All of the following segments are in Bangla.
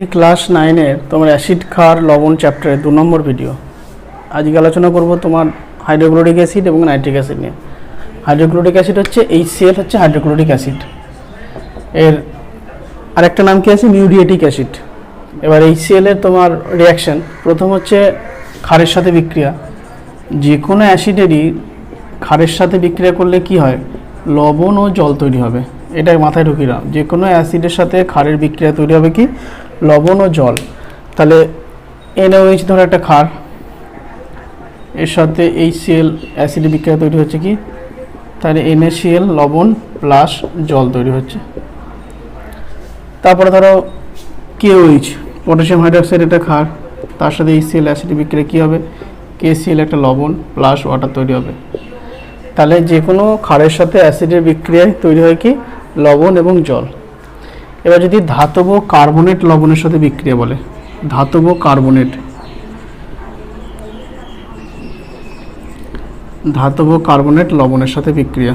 ক্লাস নাইনের তোমার অ্যাসিড খার লবণ চ্যাপ্টারের দু নম্বর ভিডিও আজকে আলোচনা করব তোমার হাইড্রোক্লোরিক অ্যাসিড এবং নাইট্রিক অ্যাসিড নিয়ে। হাইড্রোক্লোরিক অ্যাসিড হচ্ছে এইচসিএল হচ্ছে হাইড্রোক্লোরিক অ্যাসিড এর আরেকটা নাম কি আছে? মিউরিয়েটিক অ্যাসিড এবার এইচসিএল এর তোমার রিয়াকশন প্রথম হচ্ছে ক্ষারের সাথে বিক্রিয়া। যে কোনো অ্যাসিডেরই ক্ষারের সাথে বিক্রিয়া করলে কি হয়? লবণ ও জল তৈরি হবে। এটাই মাথায় ঢুকিয়ে যে কোনো অ্যাসিডের সাথে ক্ষারের বিক্রিয়া তৈরি হবে কি? লবণ ও জল। তাহলে এনওএইচ ধরো একটা ক্ষার। এর সাথে এইচসিএল অ্যাসিডের বিক্রিয়া তৈরি হচ্ছে কি? তাহলে এনএসিএল লবণ প্লাস জল তৈরি হচ্ছে। তারপরে ধরো কেওইচ পটাশিয়াম হাইড্রোক্সাইড একটা ক্ষার। তার সাথে এইচসিএল অ্যাসিডের বিক্রিয়া কী হবে? কেসিএল একটা লবণ প্লাস ওয়াটার তৈরি হবে। তাহলে যে কোনো ক্ষারের সাথে অ্যাসিডের বিক্রিয়ায় তৈরি হয় কি? লবণ এবং জল। এবার যদি ধাতব কার্বনেট লবণের সাথে বিক্রিয়া বলে, ধাতব কার্বনেট। ধাতব কার্বনেট লবণের সাথে বিক্রিয়া।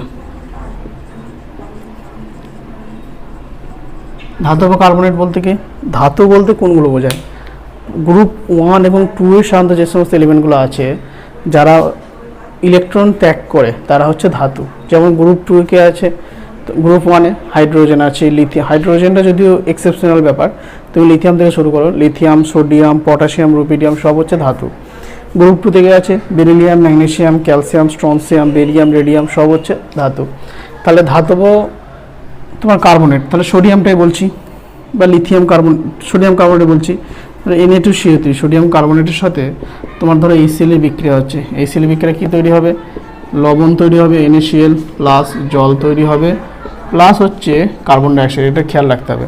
ধাতব কার্বনেট বলতে কি? ধাতু বলতে কোনগুলো বোঝায়? গ্রুপ ওয়ান এবং টু এর সাধারণত যে সমস্ত এলিমেন্টগুলো আছে, যারা ইলেকট্রন ত্যাগ করে, তারা হচ্ছে ধাতু। যেমন গ্রুপ টু কে আছে গ্রুপ ওয়ানে হাইড্রোজেন আছে লিথিয়াম হাইড্রোজেনটা যদিও এক্সেপশনাল ব্যাপার, তুমি লিথিয়াম থেকে শুরু করো, লিথিয়াম, সোডিয়াম, পটাশিয়াম, রুপিডিয়াম, সব হচ্ছে ধাতু। গ্রুপ টু থেকে আছে beryllium, magnesium, calcium, strontium, barium, radium, সব হচ্ছে ধাতু। তাহলে ধাতব তোমার কার্বনেট, তাহলে সোডিয়ামটাই বলছি, বা লিথিয়াম কার্বন, সোডিয়াম কার্বনেট বলছি Na two CO three sodium কার্বনেটের সাথে তোমার ধরো এইচসিএলের বিক্রিয়া হচ্ছে। এইচসিএল বিক্রিয়া কী তৈরি হবে? লবণ তৈরি হবে এনএসিএল প্লাস জল তৈরি হবে প্লাস হচ্ছে কার্বন ডাইঅক্সাইড এটা খেয়াল রাখতে হবে।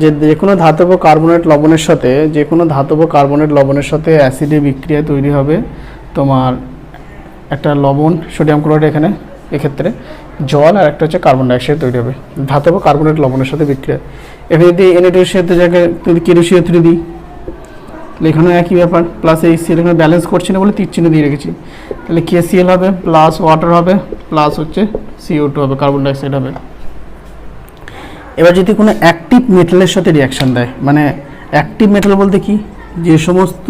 যে যে কোনো ধাতব কার্বনেট লবণের সাথে যে কোনো ধাতব কার্বনেট লবণের সাথে অ্যাসিডের বিক্রিয়া তৈরি হবে তোমার একটা লবণ সোডিয়াম ক্লোরাইড এখানে, এক্ষেত্রে। জল আর একটা হচ্ছে কার্বন ডাইঅক্সাইড তৈরি হবে। ধাতব কার্বনেট লবণের সাথে বিক্রিয়া। এখানে যদি এনএটির সাথে জায়গায় কেরোসিও থ্রি দিই? তাহলে এখানেও একই ব্যাপার। প্লাস এই সিএল এখানে ব্যালেন্স করছি না বলে তীর চিহ্ন দিয়ে রেখেছি। তাহলে কে হবে প্লাস ওয়াটার হবে প্লাস হচ্ছে সিও টু হবে কার্বন ডাইঅক্সাইড হবে। এবার যদি কোনো অ্যাক্টিভ মেটালের সাথে রিয়াকশান দেয় মানে অ্যাক্টিভ মেটাল বলতে কি? যে সমস্ত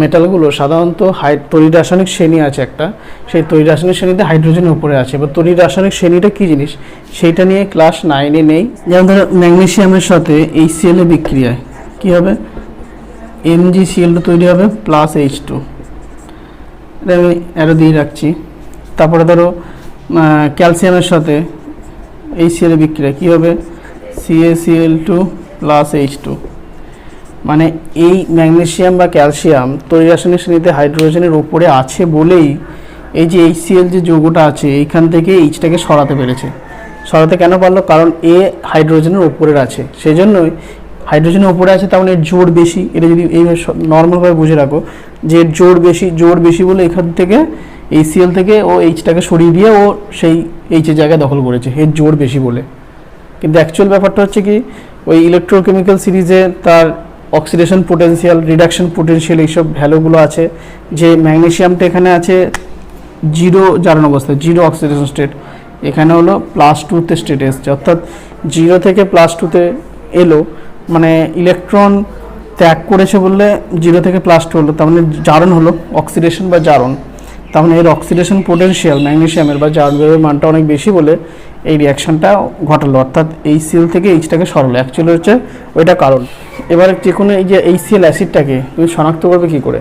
মেটালগুলো সাধারণত হাই তরি রাসায়নিক শ্রেণি আছে একটা, সেই তরি রাসায়নিক শ্রেণীতে হাইড্রোজেনের উপরে আছে। এবার তরি রাসায়নিক শ্রেণীটা কী জিনিস? সেইটা নিয়ে ক্লাস নাইনে নেই। যেমন ধরো ম্যাগনেসিয়ামের সাথে এই সিএল বিক্রিয়ায়, কী হবে? এমজি সিএলটা তৈরি হবে প্লাস এইচ টু এটা আমি অ্যারো দিয়ে রাখছি। তারপরে ধরো ক্যালসিয়ামের সাথে এই সিএল বিক্রিয়া কী হবে? CaCl two plus H two মানে এই ম্যাগনেসিয়াম বা ক্যালসিয়াম তৈরি রাসায়নিক শ্রেণীতে হাইড্রোজেনের উপরে আছে বলেই এই যে এইচসিএল যে যৌগটা আছে, এইখান থেকে এইচটাকে সরাতে পেরেছে। সরাতে কেন পারল? কারণ এ হাইড্রোজেনের উপরের আছে। সেই জন্যই হাইড্রোজেনের উপরে আছে তার মানে জোর বেশি। এটা যদি এই নর্মালভাবে বুঝে রাখো যে জোর বেশি জোর বেশি বলে এখান থেকে এই সিএল থেকে ও এইচটাকে সরিয়ে দিয়ে ও সেই এইচের জায়গায় দখল করেছে। এর জোর বেশি বলে। কিন্তু অ্যাকচুয়াল ব্যাপারটা হচ্ছে কি, ওই ইলেকট্রোকেমিক্যাল সিরিজে তার অক্সিডেশন পোটেনশিয়াল রিডাকশন পোটেনশিয়াল এইসব ভ্যালুগুলো আছে, যে ম্যাগনেসিয়ামটা এখানে আছে জিরো জারণ অবস্থায় জিরো অক্সিডেশন স্টেট এখানে হলো প্লাস টুতে স্টেটে এসছে অর্থাৎ জিরো থেকে প্লাস টুতে এলো মানে ইলেকট্রন ত্যাগ করেছে বললে জিরো থেকে প্লাস টু হলো, তার মানে জারণ হলো অক্সিডেশন বা জারণ। তার মানে এর অক্সিডেশন পোটেনশিয়াল ম্যাগনেসিয়ামের বা জারণের মানটা অনেক বেশি বলে এই রিয়াকশনটা ঘটালো। অর্থাৎ এই সিএল থেকে এইচটাকে সরালো। অ্যাকচুয়ালি হচ্ছে ওইটা কারণ। এবার যে কোনো এই যে এই সিএল অ্যাসিডটাকে তুমি শনাক্ত করবে কী করে?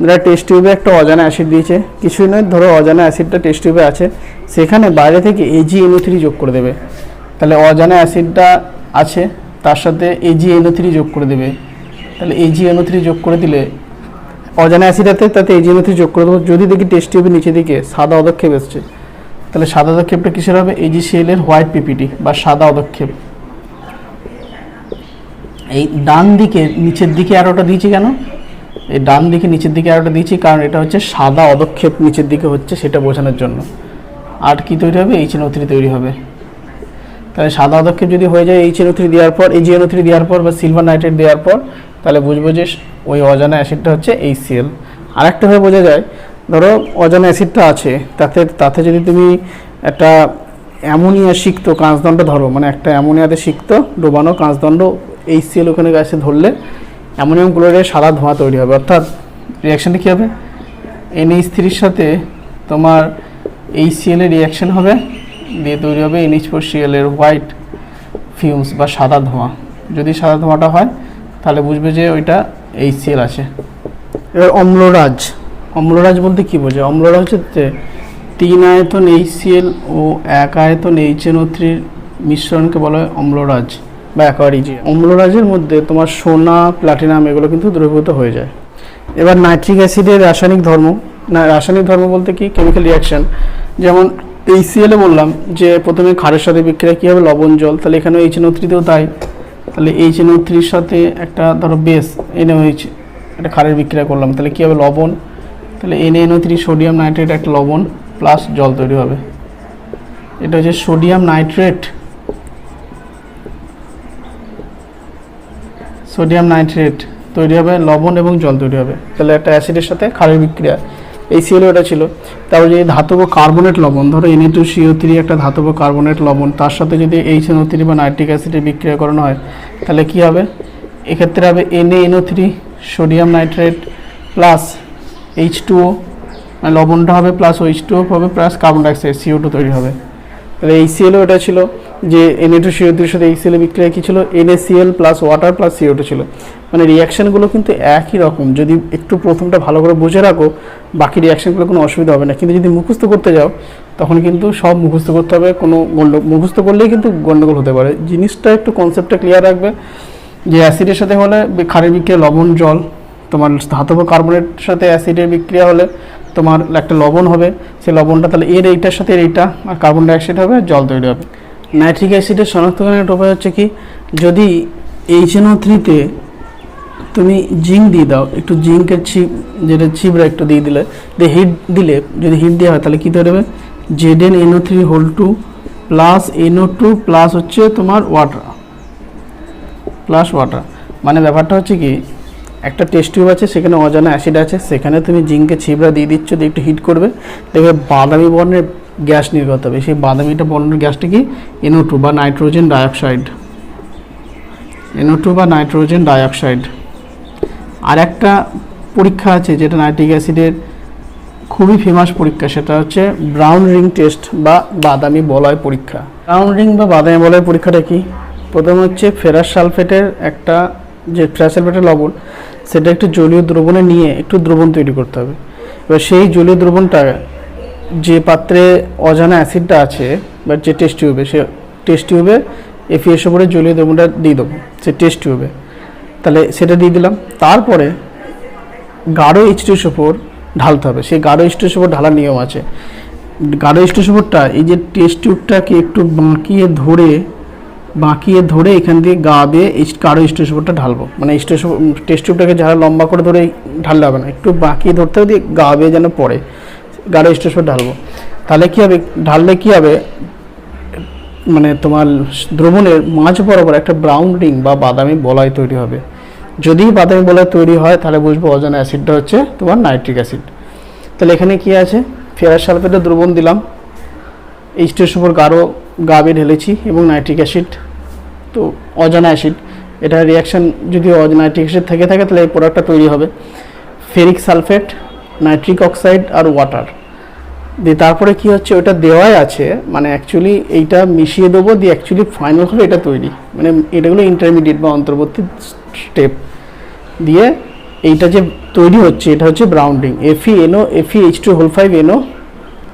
ধরো টেস্ট টিউবে একটা অজানা অ্যাসিড দিয়েছে। কিছুই নয়, ধরো অজানা অ্যাসিডটা টেস্ট টিউবে আছে। সেখানে বাইরে থেকে এজি এনও থ্রি যোগ করে দেবে। তাহলে অজানা অ্যাসিডটা আছে, তার সাথে এজি এনও থ্রি যোগ করে দেবে। তাহলে এজি এনও থ্রি যোগ করে দিলে অজানা অ্যাসিডাতে তাতে এজি এনও থ্রি যোগ করে দেবো। যদি দেখি টেস্ট টিউবের নিচে দিকে সাদা অদক্ষেপ এসছে। তাহলে সাদা অদক্ষেপটা কিসের হবে? এজিসিএল এর হোয়াইট পিপিটি বা সাদা অদক্ষেপ। এই ডান দিকে, নিচের দিকে আরোটা দিয়েছি কেন? এই ডান দিকে, নিচের দিকে আরোটা দিয়েছি কারণ এটা হচ্ছে সাদা অদক্ষেপ নিচের দিকে হচ্ছে সেটা বোঝানোর জন্য। আর কি তৈরি হবে? এইচ এন থ্রি তৈরি হবে। তাহলে সাদা অদক্ষেপ যদি হয়ে যায় এইচ এন থ্রি দেওয়ার পর, এই জিএনও থ্রি দেওয়ার পর বা সিলভার নাইট্রেট দেওয়ার পর, তাহলে বুঝব যে ওই অজানা অ্যাসিডটা হচ্ছে এই সিএল আরেকটাভাবে বোঝা যায় ধরো অজানা অ্যাসিডটা আছে, তাতে তাতে যদি তুমি একটা অ্যামোনিয়া সিক্ত কাঁচদণ্ড ধরো মানে একটা অ্যামোনিয়াতে সিক্ত ডোবানো কাঁচদণ্ড এইচ সিএল ওখানে গাছে ধরলে অ্যামোনিয়াম ক্লোরাইডের সাদা ধোঁয়া তৈরি হবে। অর্থাৎ রিয়াকশানটা কী হবে? এনএইচ থ্রির সাথে তোমার এইচ সিএলের রিয়াকশান হবে, দিয়ে তৈরি হবে এনএইচ ফোর সিএলের হোয়াইট ফিউমস বা সাদা ধোঁয়া। যদি সাদা ধোঁয়াটা হয়, তাহলে বুঝবে যে ওইটা এইচ সিএল আছে। এবার অম্লরাজ। অম্লরাজ বলতে কী বোঝে অম্লরাজ হচ্ছে তিন আয়তন এইচ সিএল ও এক আয়তন এইচ এন ও থ্রির মিশ্রণকে বলা হয় অম্লরাজ বা অ্যাকোয়ারিজি অম্লরাজের মধ্যে তোমার সোনা প্লাটিনাম এগুলো কিন্তু দ্রবীভূত হয়ে যায়। এবার নাইট্রিক অ্যাসিডের রাসায়নিক ধর্ম। না, রাসায়নিক ধর্ম বলতে কি? কেমিক্যাল রিয়াকশন যেমন এইচসিএলে বললাম যে প্রথমে ক্ষারের সাথে বিক্রিয়া কী হবে? লবণ, জল। তাহলে এখানে এইচ এন ও থ্রিতেও তাই। তাহলে এইচ এন ও থ্রির সাথে একটা ধরো বেস এনএইচ একটা ক্ষারের বিক্রিয়া করলাম। তাহলে কী হবে? লবণ। তাহলে এনএনও থ্রি সোডিয়াম নাইট্রেট একটা লবণ প্লাস জল তৈরি হবে। এটা হচ্ছে সোডিয়াম নাইট্রেট সোডিয়াম নাইট্রেট তৈরি হবে, লবণ এবং জল তৈরি হবে। তাহলে একটা অ্যাসিডের সাথে ক্ষারের বিক্রিয়া। এই সিএলও এটা ছিল। তারপর যদি ধাতব কার্বনেট লবণ, ধরো এনএ টু সিও থ্রি একটা ধাতব কার্বনেট লবণ, তার সাথে যদি এইচ এনও থ্রি বা নাইট্রিক অ্যাসিডের বিক্রিয়া করানো হয়, তাহলে কি হবে? এক্ষেত্রে হবে Na NO three sodium nitrate plus H two O মানে লবণটা হবে প্লাস এইচ টু হবে plus carbon dioxide CO two তৈরি হবে। তাহলে এই সিএলও এটা ছিল যে এনএ টু সিও থ্রির সাথে এই সিএল বিক্রিয়া কী ছিল? NaCl plus water plus CO two ছিল। মানে রিয়াকশানগুলো কিন্তু একই রকম। যদি একটু প্রথমটা ভালো করে বুঝে রাখো, বাকি রিয়াকশানগুলো কোনো অসুবিধা হবে না। কিন্তু যদি মুখস্থ করতে যাও, তখন কিন্তু সব মুখস্থ করতে হবে। কোনো গন্ড, মুখস্থ করলেই কিন্তু গণ্ডগোল হতে পারে। জিনিসটা একটু কনসেপ্টটা ক্লিয়ার রাখবে যে অ্যাসিডের সাথে হলে ক্ষারের বিক্রিয়া লবণ, জল তোমার ধাতব কার্বনেটের সাথে অ্যাসিডের বিক্রিয়া হলে তোমার একটা লবণ হবে। সেই লবণটা তাহলে এর এইটার সাথে এইটা আর কার্বন ডাইঅক্সাইড হবে, জল তৈরি হবে। নাইট্রিক অ্যাসিডের শনাক্তকরণের উপায় হচ্ছে কি, যদি এইচ এনও থ্রিতে তুমি জিঙ্ক দিয়ে দাও, একটু জিঙ্কের ছিপ, যেটা ছিপরা একটু দিয়ে দিলে, দিয়ে হিট দিলে, যদি হিট দেওয়া হয় তাহলে কী তৈরি হবে? Z N NO three whole two plus NO two plus হচ্ছে তোমার ওয়াটার প্লাস ওয়াটার মানে ব্যাপারটা হচ্ছে কি একটা টেস্ট টিউব আছে, সেখানে অজানা অ্যাসিড আছে, সেখানে তুমি জিঙ্কে ছিবড়া দিয়ে দিচ্ছ, দিয়ে একটু হিট করবে। দেখবে বাদামি বর্ণের গ্যাস নির্গত হবে। সেই বাদামিটা বর্ণের গ্যাসটা কি? এনও টু বা নাইট্রোজেন ডাইঅক্সাইড এনও টু বা নাইট্রোজেন ডাইঅক্সাইড আর একটা পরীক্ষা আছে, যেটা নাইট্রিক অ্যাসিডের খুবই ফেমাস পরীক্ষা, সেটা হচ্ছে ব্রাউন রিং টেস্ট বা বাদামি বলয় পরীক্ষা। ব্রাউন রিং বা বাদামি বলয় পরীক্ষাটা কি? প্রথম হচ্ছে ফেরাস সালফেটের একটা যে ফেরাস সালফেটের লবণ, সেটা একটু জলীয় দ্রবণে নিয়ে একটু দ্রবণ তৈরি করতে হবে। এবার সেই জলীয় দ্রবণটা যে পাত্রে অজানা অ্যাসিডটা আছে, বা যে টেস্ট টিউবে সে টেস্ট টিউবে এফিএস উপরে জলীয় দ্রবণটা দিয়ে দেবো, সে টেস্ট টিউবে তাহলে সেটা দিয়ে দিলাম। তারপরে গাঢ় এইচ ওপর ঢালতে হবে। সেই গাঢ় এইচ ওপর ঢালার নিয়ম আছে। গাঢ় এইচ ওপরটা এই যে টেস্ট টিউবটাকে একটু বাঁকিয়ে ধরে বাঁকিয়ে ধরে এখান দিয়ে গা বেয়ে এই গাঢ় এইচ টু ওপরটা ঢালবো। মানে টু টেস্ট টিউবটাকে যারা লম্বা করে ধরে ঢাললে হবে না। একটু বাঁকিয়ে ধরতে হবে, দিয়ে গা বেয়ে যেন পড়ে টু ওপর ঢালবো। তাহলে কী হবে? ঢাললে কী হবে? মানে তোমার দ্রবণের মাঝ বরাবর একটা ব্রাউন রিং বা বাদামি বলয় তৈরি হবে। যদি বাদামি বলয় তৈরি হয়, তাহলে বুঝব অজানা অ্যাসিডটা হচ্ছে তোমার নাইট্রিক অ্যাসিড তাহলে এখানে কি আছে? ফেরাস সালফেটের দ্রবণ দিলাম। এইচটের উপর গাঢ় গাবে ঢেলেছি এবং নাইট্রিক অ্যাসিড, তো অজানা অ্যাসিড। এটা রিয়াকশন যদি নাইট্রিক অ্যাসিড থেকে থাকে, তাহলে এই প্রোডাক্টটা তৈরি হবে। ফেরিক সালফেট, নাইট্রিক অক্সাইড আর ওয়াটার দিয়ে তারপরে কি হচ্ছে, ওটা দেওয়াই আছে মানে অ্যাকচুয়ালি এইটা মিশিয়ে দেবো, দিয়ে অ্যাকচুয়ালি ফাইনাল হবে এটা তৈরি। মানে এটাগুলো ইন্টারমিডিয়েট বা অন্তর্বর্তী স্টেপ দিয়ে এইটা যে তৈরি হচ্ছে, এটা হচ্ছে ব্রাউন্ডিং Fe NO Fe H two whole five NO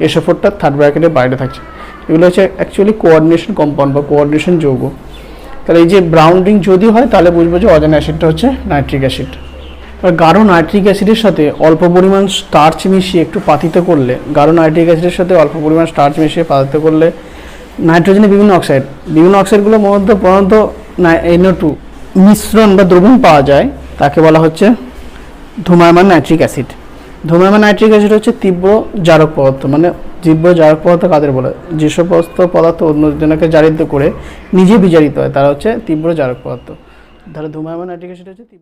এসোফোরটা third ব্র্যাকেটের বাইরে থাকছে। এগুলো হচ্ছে অ্যাকচুয়ালি কোঅর্ডিনেশন কম্পাউন্ড বা কোঅর্ডিনেশন যৌগ। তাহলে এই যে ব্রাউন্ডিং যদি হয়, তাহলে বুঝব যে অজানা অ্যাসিডটা হচ্ছে নাইট্রিক অ্যাসিড এবার গাঢ় নাইট্রিক অ্যাসিডের সাথে অল্প পরিমাণ স্টার্চ মিশিয়ে একটু পাতিত করলে, গাঢ় নাইট্রিক অ্যাসিডের সাথে অল্প পরিমাণ স্টার্চ মিশিয়ে পাতিত করলে নাইট্রোজেনের বিভিন্ন অক্সাইড বিভিন্ন অক্সাইডগুলোর মধ্যে প্রধানত এনও টু মিশ্রণ বা দ্রবণ পাওয়া যায়, তাকে বলা হচ্ছে ধূমায়মান নাইট্রিক অ্যাসিড ধূমায়মান নাইট্রিক অ্যাসিড হচ্ছে তীব্র জারক পদার্থ মানে তীব্র জারক পদার্থ কাদের বলে? যে সমস্ত পদার্থ অন্যজনকে জারিত করে নিজে বিজারিত হয়, তারা হচ্ছে তীব্র জারক পদার্থ তাহলে ধূমায়মান আর্টিকে সেটা হচ্ছে